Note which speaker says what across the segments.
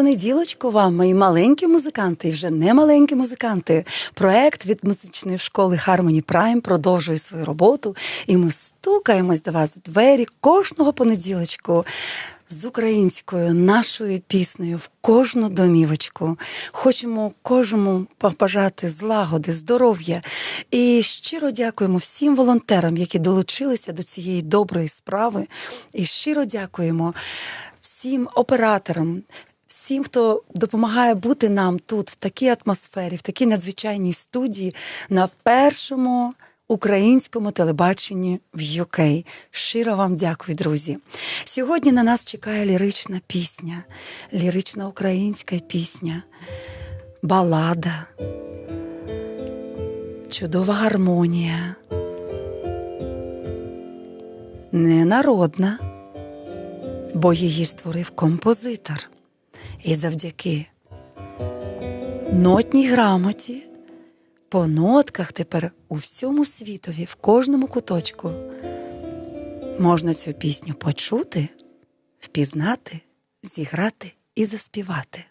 Speaker 1: Понеділочку вам, мої маленькі музиканти, і вже не маленькі музиканти. Проект від музичної школи Harmony Prime продовжує свою роботу, і ми стукаємось до вас у двері кожного понеділочку. З українською нашою піснею в кожну домівочку. Хочемо кожному побажати злагоди, здоров'я. І щиро дякуємо всім волонтерам, які долучилися до цієї доброї справи. І щиро дякуємо всім операторам, всім, хто допомагає бути нам тут, в такій атмосфері, в такій надзвичайній студії, на першому українському телебаченні в UK. Щиро вам дякую, друзі. Сьогодні на нас чекає лірична пісня, лірична українська пісня, балада, чудова гармонія. Ненародна бо її створив композитор. І завдяки нотній грамоті по нотках тепер у всьому світові, в кожному куточку можна цю пісню почути, впізнати, зіграти і заспівати.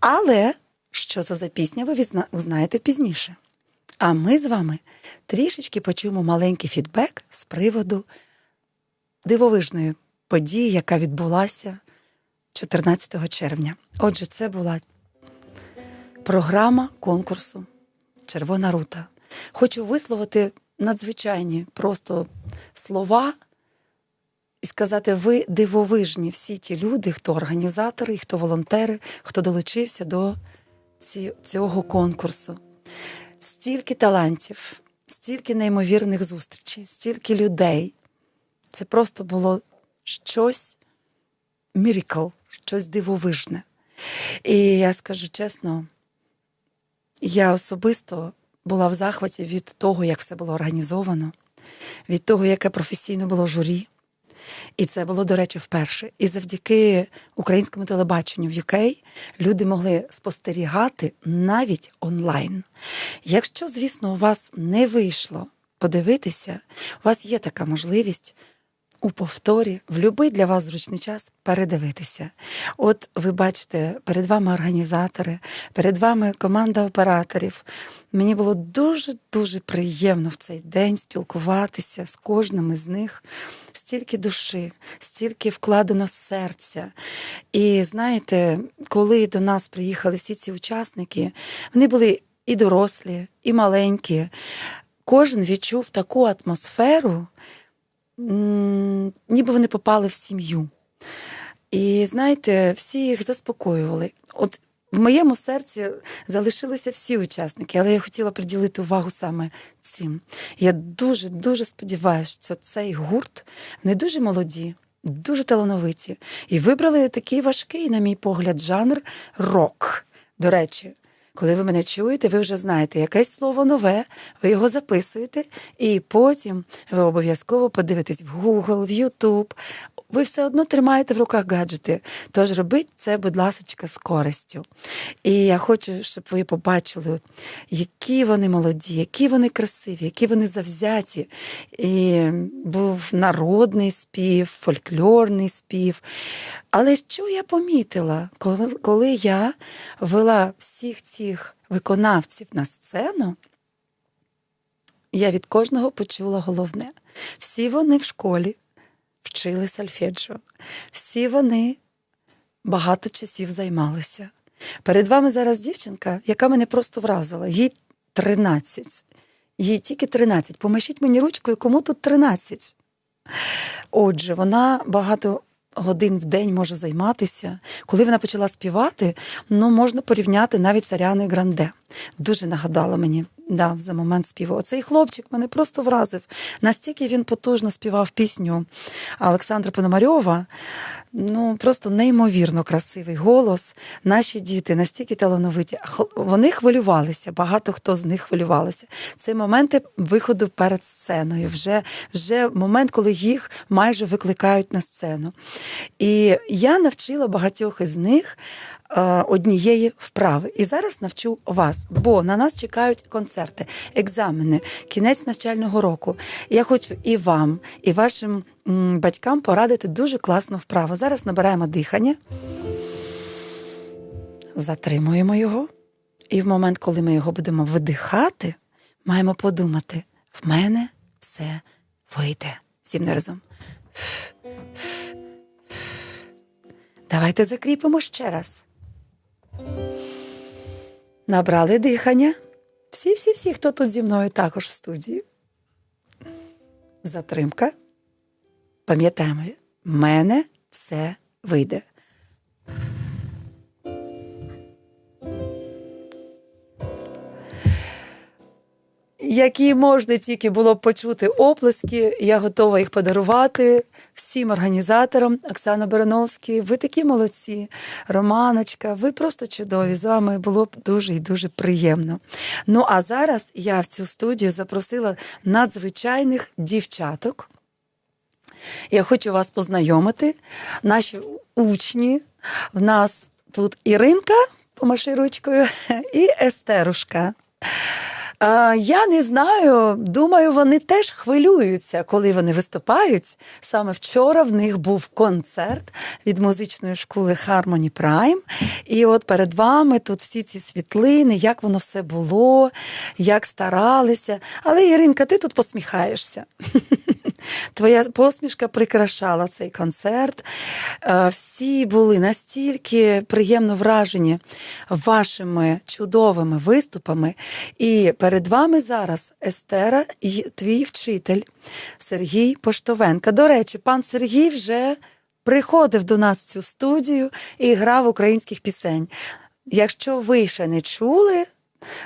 Speaker 1: Але що це за пісня, ви узнаєте пізніше. А ми з вами трішечки почуємо маленький фідбек з приводу дивовижної події, яка відбулася 14 червня. Отже, це була програма конкурсу Червона рута. Хочу висловити надзвичайні просто слова і сказати: ви дивовижні всі ті люди, хто організатори, хто волонтери, хто долучився до цього конкурсу. Стільки талантів, стільки неймовірних зустрічей, стільки людей. Це просто було щось мірікл, щось дивовижне. І я скажу чесно, я особисто була в захваті від того, як все було організовано, від того, яке професійно було журі. І це було, до речі, вперше. І завдяки українському телебаченню в UK люди могли спостерігати навіть онлайн. Якщо, звісно, у вас не вийшло подивитися, у вас є така можливість у повторі в будь-який для вас зручний час передивитися. От ви бачите, перед вами організатори, перед вами команда операторів. Мені було дуже-дуже приємно в цей день спілкуватися з кожним із них. Стільки душі, стільки вкладено серця. І знаєте, коли до нас приїхали всі ці учасники, вони були і дорослі, і маленькі. Кожен відчув таку атмосферу, ніби вони попали в сім'ю. І знаєте, всі їх заспокоювали. От в моєму серці залишилися всі учасники, але я хотіла приділити увагу саме цим. Я дуже дуже сподіваюся, що цей гурт вони дуже молоді, дуже талановиті і вибрали такий важкий, на мій погляд, жанр рок. До речі, коли ви мене чуєте, ви вже знаєте якесь слово нове, ви його записуєте, і потім ви обов'язково подивитесь в Google, в YouTube. Ви все одно тримаєте в руках гаджети. Тож робіть це, будь ласка, з користю. І я хочу, щоб ви побачили, які вони молоді, які вони красиві, які вони завзяті. І був народний спів, фольклорний спів. Але що я помітила, коли, я вела всіх цих виконавців на сцену? Я від кожного почула головне. Всі вони в школі вчили сальфеджіо, всі вони багато часів займалися. Перед вами зараз дівчинка, яка мене просто вразила, їй 13. Їй тільки 13. Помашіть мені ручкою, кому тут 13. Отже, вона багато годин в день може займатися. Коли вона почала співати, ну можна порівняти навіть Аріаною Гранде. Дуже нагадала мені да, за момент співу. Оцей хлопчик мене просто вразив. Настільки він потужно співав пісню Олександра Пономарьова. Ну, просто неймовірно красивий голос. Наші діти настільки талановиті. Вони хвилювалися, багато хто з них хвилювалися. Це моменти виходу перед сценою, вже, вже момент, коли їх майже викликають на сцену. І я навчила багатьох із них однієї вправи. І зараз навчу вас, бо на нас чекають концерти, екзамени, кінець навчального року. Я хочу і вам, і вашим батькам порадити дуже класну вправу. Зараз набираємо дихання. затримуємо його, і в момент, коли ми його будемо видихати, маємо подумати: в мене все вийде. Всім не разом. Давайте закріпимо ще раз. Набрали дихання. Всі-всі-всі, хто тут зі мною також в студії. Затримка. Пам'ятаємо, в мене все вийде. Які можна тільки було б почути оплески, я готова їх подарувати всім організаторам. Оксана Барановський, ви такі молодці, Романочка, ви просто чудові. З вами було б дуже і дуже приємно. Ну а зараз я в цю студію запросила надзвичайних дівчаток. Я хочу вас познайомити. Наші учні. В нас тут Іринка, помаши ручкою, і Естерушка. Я не знаю. Думаю, вони теж хвилюються, коли вони виступають. Саме вчора в них був концерт від музичної школи Harmony Prime. І от перед вами тут всі ці світлини, як воно все було, як старалися. Але Іринка, ти тут посміхаєшся. Твоя посмішка прикрашала цей концерт. Всі були настільки приємно вражені вашими чудовими виступами. І Перед вами зараз Естера і твій вчитель Сергій Поштовенка. До речі, пан Сергій вже приходив до нас в цю студію і грав українських пісень. Якщо ви ще не чули,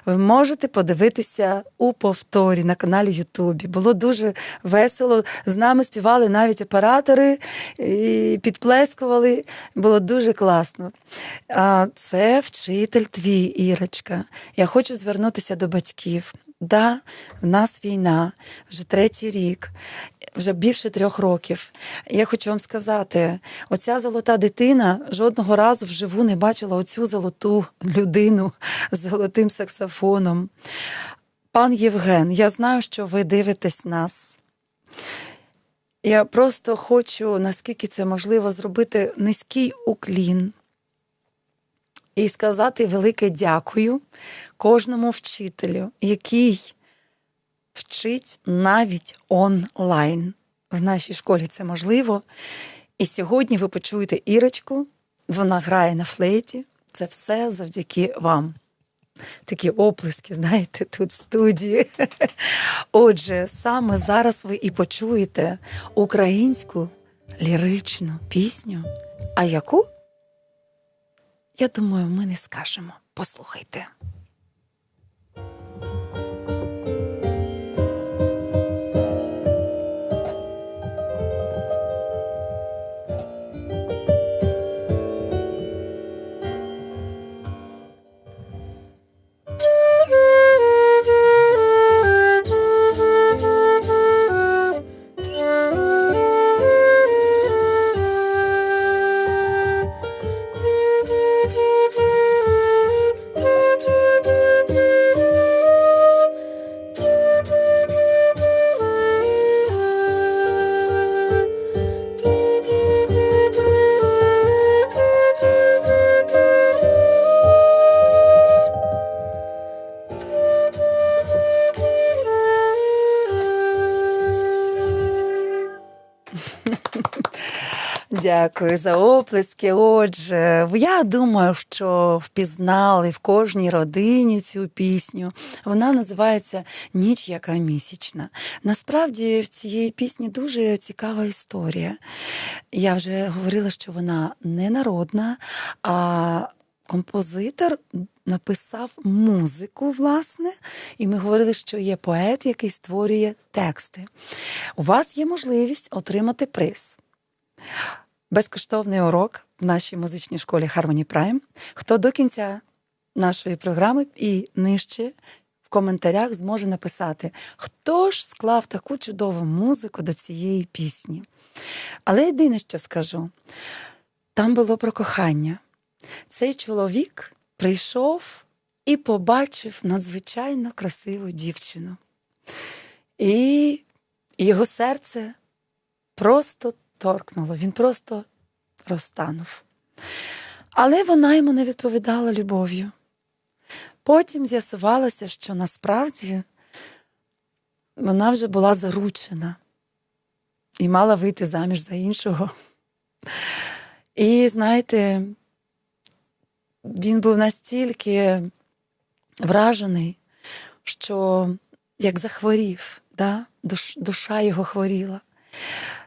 Speaker 1: ви можете подивитися у повторі на каналі Ютубі. Було дуже весело. З нами співали навіть оператори і підплескували. Було дуже класно. А Це вчитель твій, Ірочка. Я хочу звернутися до батьків. Да, в нас війна вже третій рік, вже більше трьох років. Я хочу вам сказати: оця золота дитина жодного разу вживу не бачила оцю золоту людину з золотим саксофоном. Пан Євген, я знаю, що ви дивитесь нас. Я просто хочу, наскільки це можливо, зробити низький уклін і сказати велике дякую кожному вчителю, який вчить навіть онлайн. В нашій школі це можливо. І сьогодні ви почуєте Ірочку, вона грає на флейті. Це все завдяки вам. Такі оплески, знаєте, тут в студії. Отже, саме зараз ви і почуєте українську ліричну пісню. А яку? Я думаю, ми не скажемо. Послухайте. Дякую за оплески. Отже, я думаю, що впізнали в кожній родині цю пісню. Вона називається Ніч, яка місячна. Насправді в цієї пісні дуже цікава історія. Я вже говорила, що вона не народна, а композитор. Написав музику, власне, і ми говорили, що є поет, який створює тексти. У вас є можливість отримати приз безкоштовний урок в нашій музичній школі Harmony Prime. Хто до кінця нашої програми і нижче в коментарях зможе написати, хто ж склав таку чудову музику до цієї пісні. Але єдине, що скажу, там було про кохання. Цей чоловік прийшов і побачив надзвичайно красиву дівчину. І його серце просто торкнуло, він просто розтанув. Але вона йому не відповідала любов'ю. Потім з'ясувалося, що насправді вона вже була заручена і мала вийти заміж за іншого. І знаєте, він був настільки вражений, що як захворів, да? Душа його хворіла.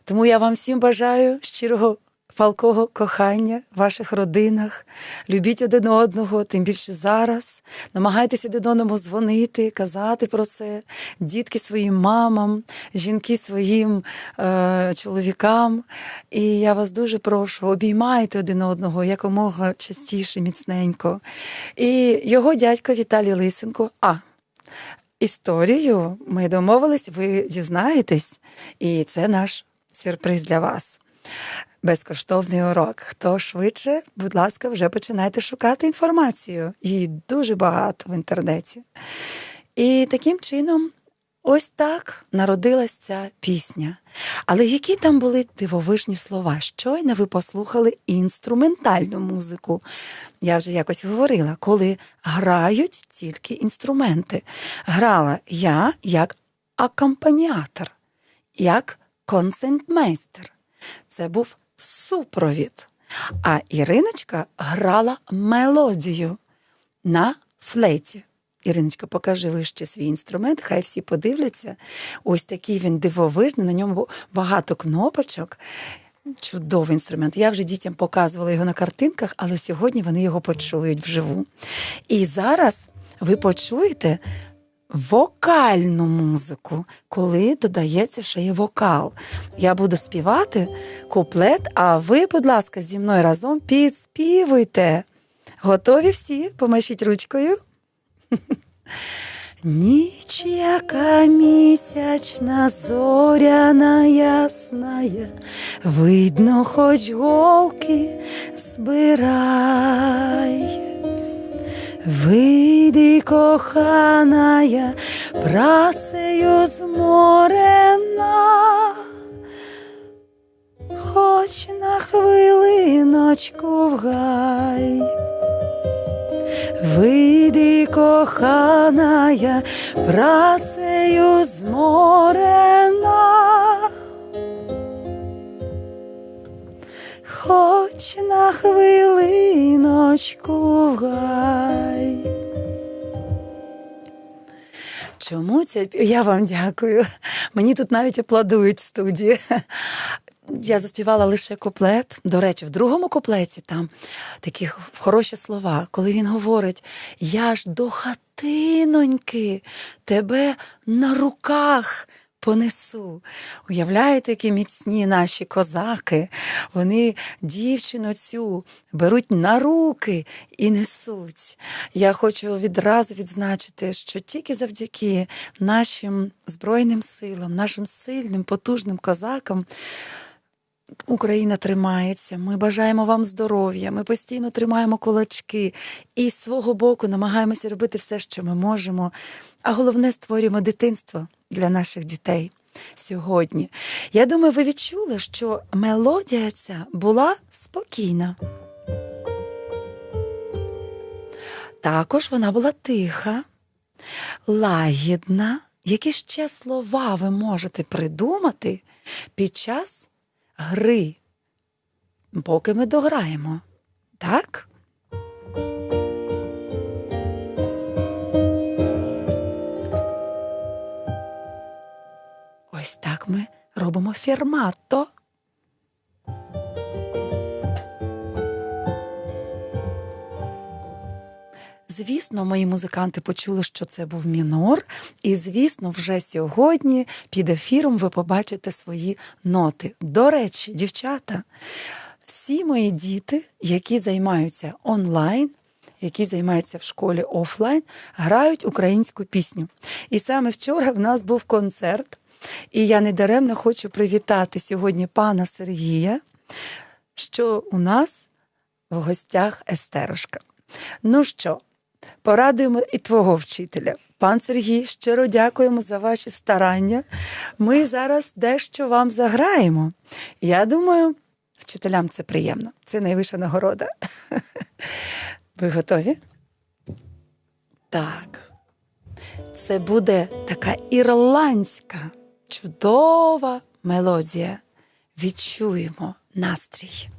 Speaker 1: Тому я вам всім бажаю щирого палкого кохання в ваших родинах. Любіть один одного, тим більше зараз. Намагайтеся один одному дзвонити, казати про це, дітки своїм мамам, жінки своїм е, чоловікам. І я вас дуже прошу, обіймайте один одного якомога частіше, міцненько. І його дядько Віталій Лисенко. а, Історію ми домовились, ви дізнаєтесь, і це наш сюрприз для вас. Безкоштовний урок. Хто швидше, будь ласка, вже починайте шукати інформацію. Її дуже багато в інтернеті. І таким чином, ось так народилась ця пісня. Але які там були дивовижні слова? Щойно ви послухали інструментальну музику. Я вже якось говорила, коли грають тільки інструменти. Грала я як акомпаніатор, як концертмейстер. Це був супровід. А Іриночка грала мелодію на флейті. Іриночка, покажи вище свій інструмент, хай всі подивляться. Ось такий він дивовижний, на ньому багато кнопочок. Чудовий інструмент. Я вже дітям показувала його на картинках, але сьогодні вони його почують вживу. І зараз ви почуєте вокальну музику, коли додається ще є вокал. Я буду співати куплет, а ви, будь ласка, зі мною разом підспівуйте. Готові всі? Помашіть ручкою. Ніч, яка місячна, зоряна ясная, видно, хоч голки збирай. Вийди, коханая, працею зморена, хоч на хвилиночку в гай. Вийди, коханая, працею зморена, хоч на хвилиночку в гай. Чому це? Я вам дякую. Мені тут навіть аплодують в студії. Я заспівала лише куплет. До речі, в другому куплеті там такі хороші слова, коли він говорить: Я ж до хатиноньки тебе на руках понесу. Уявляєте, які міцні наші козаки. Вони дівчину цю беруть на руки і несуть. Я хочу відразу відзначити, що тільки завдяки нашим Збройним силам, нашим сильним, потужним козакам. Україна тримається, ми бажаємо вам здоров'я, ми постійно тримаємо кулачки і з свого боку намагаємося робити все, що ми можемо. А головне створюємо дитинство для наших дітей сьогодні. Я думаю, ви відчули, що мелодія ця була спокійна. Також вона була тиха, лагідна. Які ще слова ви можете придумати під час гри, поки ми дограємо. Так? Ось так ми робимо фермато. Звісно, мої музиканти почули, що це був мінор, і, звісно, вже сьогодні під ефіром ви побачите свої ноти. До речі, дівчата, всі мої діти, які займаються онлайн, які займаються в школі офлайн, грають українську пісню. І саме вчора в нас був концерт, і я недаремно хочу привітати сьогодні пана Сергія, що у нас в гостях Естерошка. Ну що, порадуємо і твого вчителя. Пан Сергій, щиро дякуємо за ваші старання. Ми зараз дещо вам заграємо. Я думаю, вчителям це приємно. Це найвища нагорода. Ви готові? Так. Це буде така ірландська, чудова мелодія. Відчуємо настрій.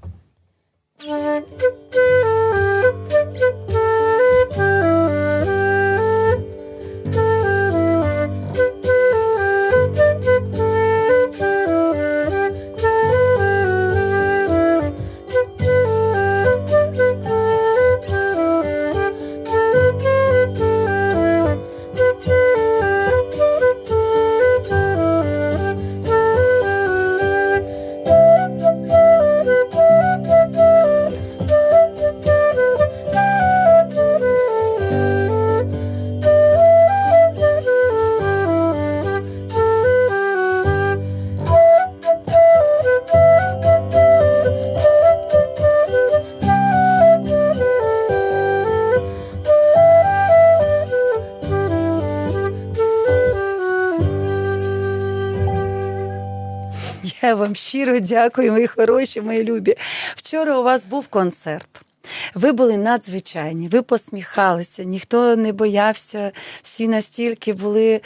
Speaker 1: Вам щиро дякую, мої хороші, мої любі. Вчора у вас був концерт. Ви були надзвичайні, ви посміхалися, ніхто не боявся, всі настільки були е,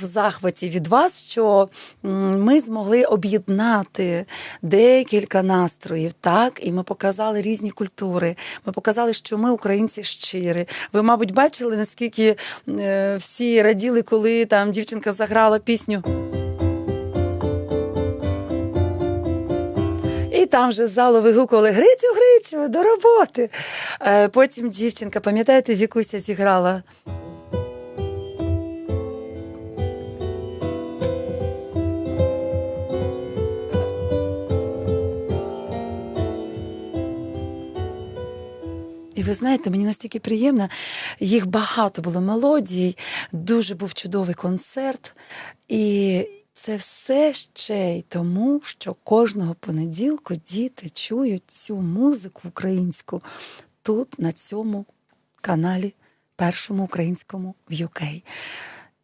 Speaker 1: в захваті від вас, що ми змогли об'єднати декілька настроїв. Так, і ми показали різні культури. Ми показали, що ми українці щирі. Ви, мабуть, бачили, наскільки е, всі раділи, коли там дівчинка заграла пісню. Там вже з залу вигукували Грицю, Грицю, до роботи. Е, Потім дівчинка, пам'ятаєте, Вікуся зіграла. І ви знаєте, мені настільки приємно, їх багато було мелодій, дуже був чудовий концерт. І це все ще й тому, що кожного понеділку діти чують цю музику українську тут, на цьому каналі, першому українському в UK.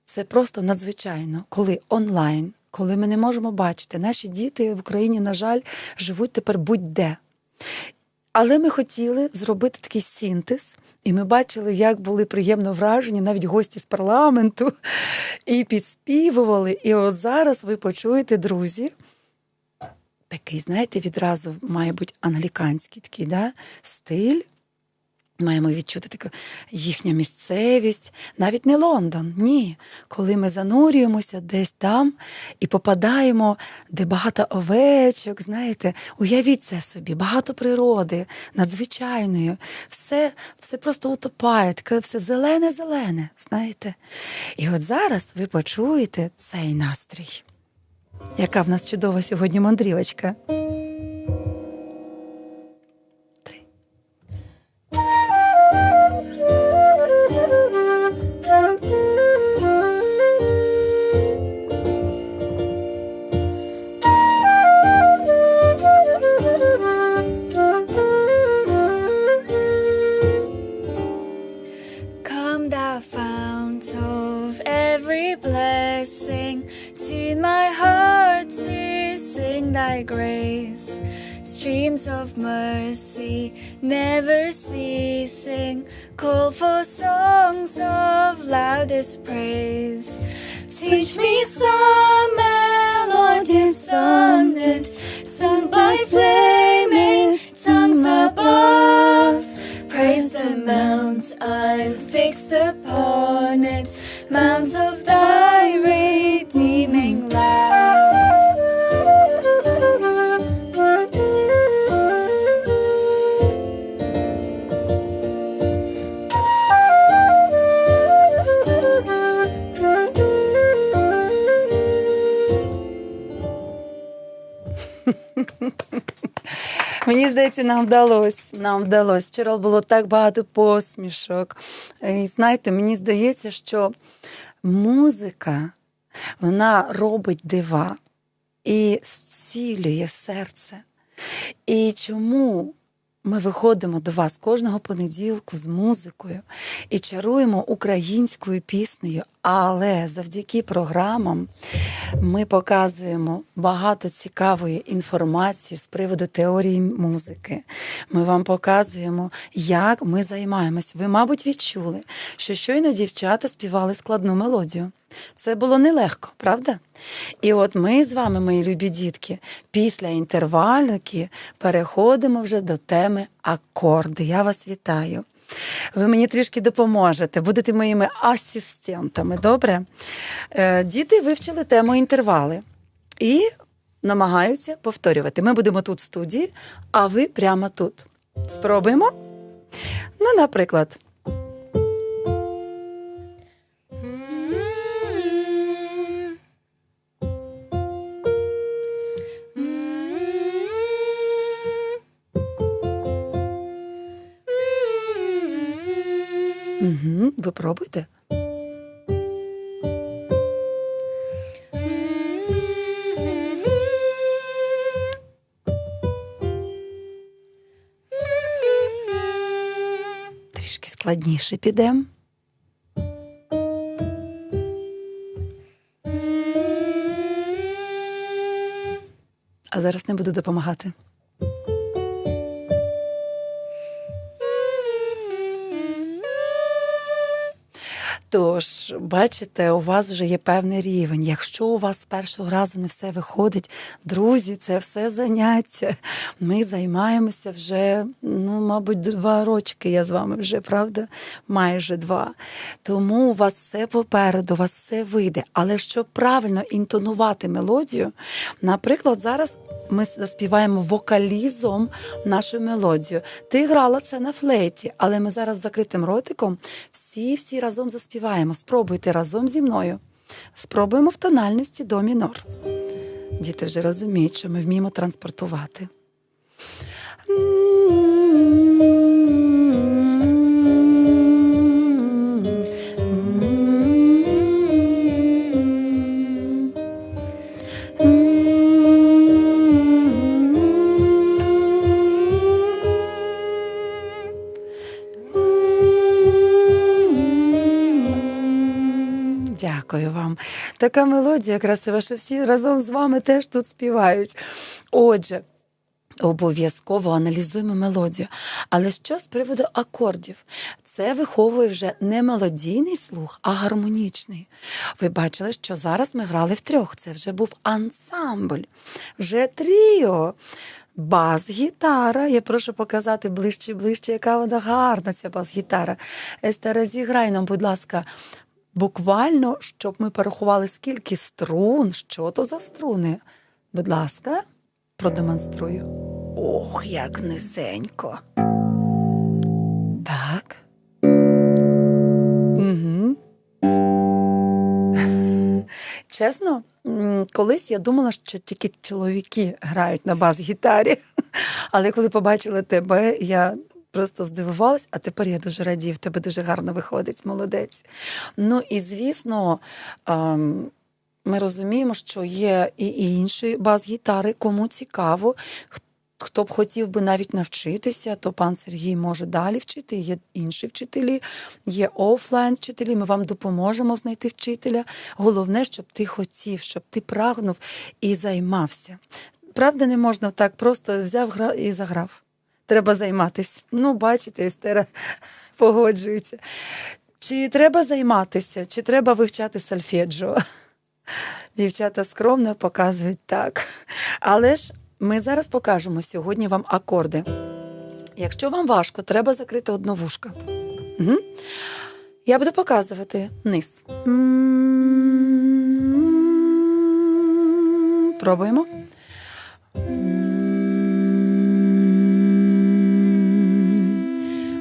Speaker 1: Це просто надзвичайно, коли онлайн, коли ми не можемо бачити, наші діти в Україні, на жаль, живуть тепер будь-де. Але ми хотіли зробити такий синтез, і ми бачили, як були приємно вражені навіть гості з парламенту, і підспівували. І от зараз ви почуєте, друзі, такий, знаєте, відразу має бути англіканський такий да, стиль. Маємо відчути таку їхню місцевість, навіть не Лондон, ні. Коли ми занурюємося десь там і попадаємо, де багато овечок, знаєте, уявіть це собі, багато природи, надзвичайної, все все просто утопає, таке все зелене-зелене, знаєте. І от зараз ви почуєте цей настрій. Яка в нас чудова сьогодні мандрівочка.
Speaker 2: Grace. Streams of mercy never ceasing, call for songs of loudest praise. Teach me some melodious sonnet sung by flaming tongues above. Praise the mount, I'm fixed upon it, mounts of thy redeeming
Speaker 1: Мені здається, нам вдалося. Нам вдалося. Вчора було так багато посмішок. І знаєте, мені здається, що музика вона робить дива і зцілює серце. І чому ми виходимо до вас кожного понеділку з музикою і чаруємо українською піснею, але завдяки програмам ми показуємо багато цікавої інформації з приводу теорії музики. Ми вам показуємо, як ми займаємось. Ви, мабуть, відчули, що щойно дівчата співали складну мелодію. Це було нелегко, правда? І от ми з вами, мої любі дітки, після інтервальники переходимо вже до теми акорди. Я вас вітаю. Ви мені трішки допоможете, будете моїми асистентами, добре? Е, Діти вивчили тему інтервали і намагаються повторювати. Ми будемо тут в студії, а ви прямо тут. Спробуємо? Ну, наприклад, пробуйте. Трішки складніше підемо. А зараз не буду допомагати. Тож, бачите, у вас вже є певний рівень. Якщо у вас з першого разу не все виходить, друзі, це все заняття. Ми займаємося вже, ну, мабуть, два рочки. Я з вами вже, правда? Майже два. Тому у вас все попереду, у вас все вийде. Але щоб правильно інтонувати мелодію, наприклад, зараз ми заспіваємо вокалізом нашу мелодію. Ти грала це на флейті, але ми зараз з закритим ротиком всі-всі разом заспіваємо. Спробуйте разом зі мною. Спробуємо в тональності до мінор. Діти вже розуміють, що ми вміємо транспортувати. Така мелодія красива, що всі разом з вами теж тут співають. Отже. Обов'язково аналізуємо мелодію. Але що з приводу акордів? Це виховує вже не мелодійний слух, а гармонічний. Ви бачили, що зараз ми грали втрьох. Це вже був ансамбль, вже тріо. Бас-гітара. Я прошу показати ближче і ближче, яка вона гарна, ця бас-гітара. Естера, зіграй нам, будь ласка, буквально, щоб ми порахували, скільки струн, що то за струни. Будь ласка, продемонструю. Ох, як низенько. Так. Угу. Чесно, колись я думала, що тільки чоловіки грають на бас-гітарі. Але коли побачила тебе, я просто здивувалась, а тепер я дуже радію, в тебе дуже гарно виходить, молодець. Ну і звісно, ем, ми розуміємо, що є і інші бас-гітари, кому цікаво. Хто б хотів би навіть навчитися, то пан Сергій може далі вчити. Є інші вчителі, є офлайн вчителі. Ми вам допоможемо знайти вчителя. Головне, щоб ти хотів, щоб ти прагнув і займався. Правда, не можна так просто взяв гра і заграв. Треба займатися. Ну, бачите, Естера погоджується. Чи треба займатися, чи треба вивчати сольфеджіо? Дівчата скромно показують так. Але ж ми зараз покажемо сьогодні вам акорди. Якщо вам важко, треба закрити одно вушко. Угу. Я буду показувати низ. Пробуємо.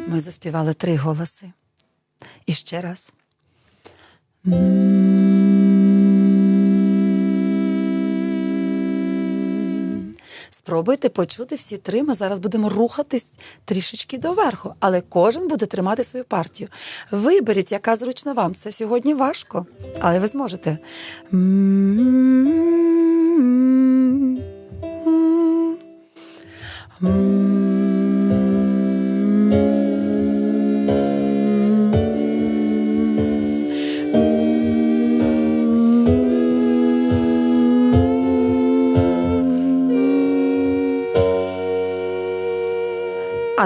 Speaker 1: Ми заспівали три голоси. І ще раз. Спробуйте почути всі три. Ми зараз будемо рухатись трішечки доверху, але кожен буде тримати свою партію. Виберіть, яка зручна вам. Це сьогодні важко, але ви зможете.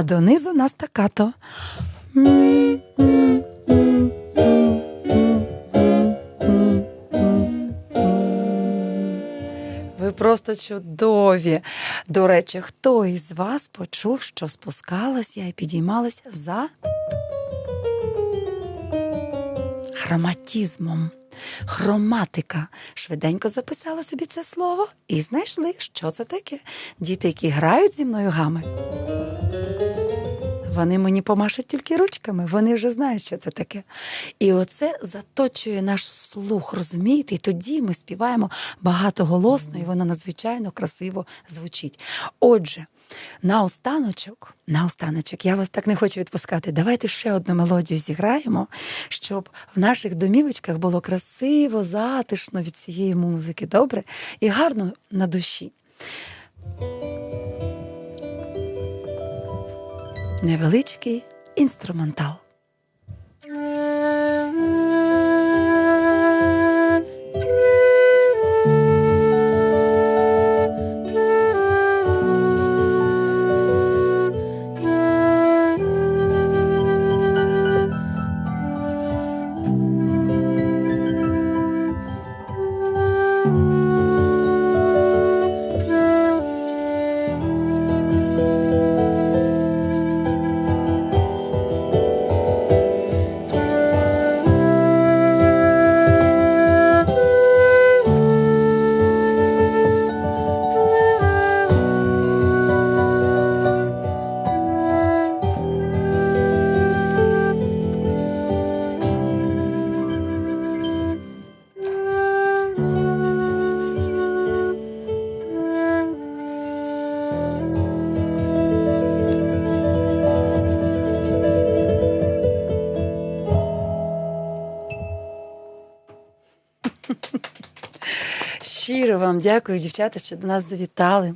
Speaker 1: А донизу на стакато. Ви просто чудові. До речі, хто із вас почув, що спускалась я і підіймалась за хроматізмом? Хроматика. Швиденько записали собі це слово і знайшли, що це таке. Діти, які грають зі мною гами. Вони мені помашуть тільки ручками, вони вже знають, що це таке. І оце заточує наш слух, розумієте? І тоді ми співаємо багатоголосно, і воно надзвичайно красиво звучить. Отже, наостаночок, наостаночок, я вас так не хочу відпускати. Давайте ще одну мелодію зіграємо, щоб в наших домівочках було красиво, затишно від цієї музики, добре? І гарно на душі. Невеличкий інструментал. Щиро вам дякую, дівчата, що до нас завітали.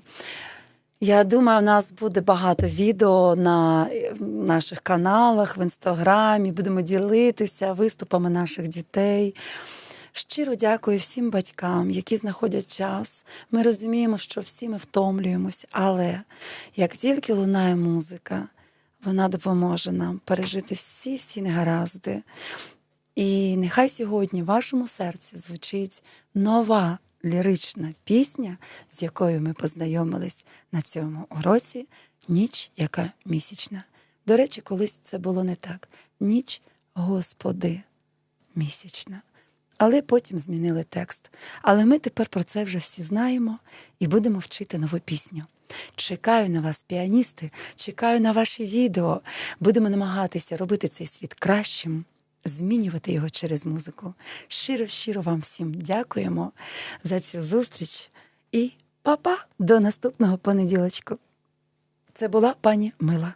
Speaker 1: Я думаю, у нас буде багато відео на е, наших каналах в інстаграмі. Будемо ділитися виступами наших дітей. Щиро дякую всім батькам, які знаходять час. Ми розуміємо, що всі ми втомлюємось, але як тільки лунає музика, вона допоможе нам пережити всі всі негаразди. І нехай сьогодні в вашому серці звучить нова лірична пісня, з якою ми познайомились на цьому уроці Ніч, яка місячна. До речі, колись це було не так. Ніч, Господи, місячна. Але потім змінили текст. Але ми тепер про це вже всі знаємо і будемо вчити нову пісню. Чекаю на вас, піаністи, чекаю на ваші відео. Будемо намагатися робити цей світ кращим, змінювати його через музику. Щиро, щиро вам всім дякуємо за цю зустріч. І па-па, до наступного понеділочку. Це була пані Мила.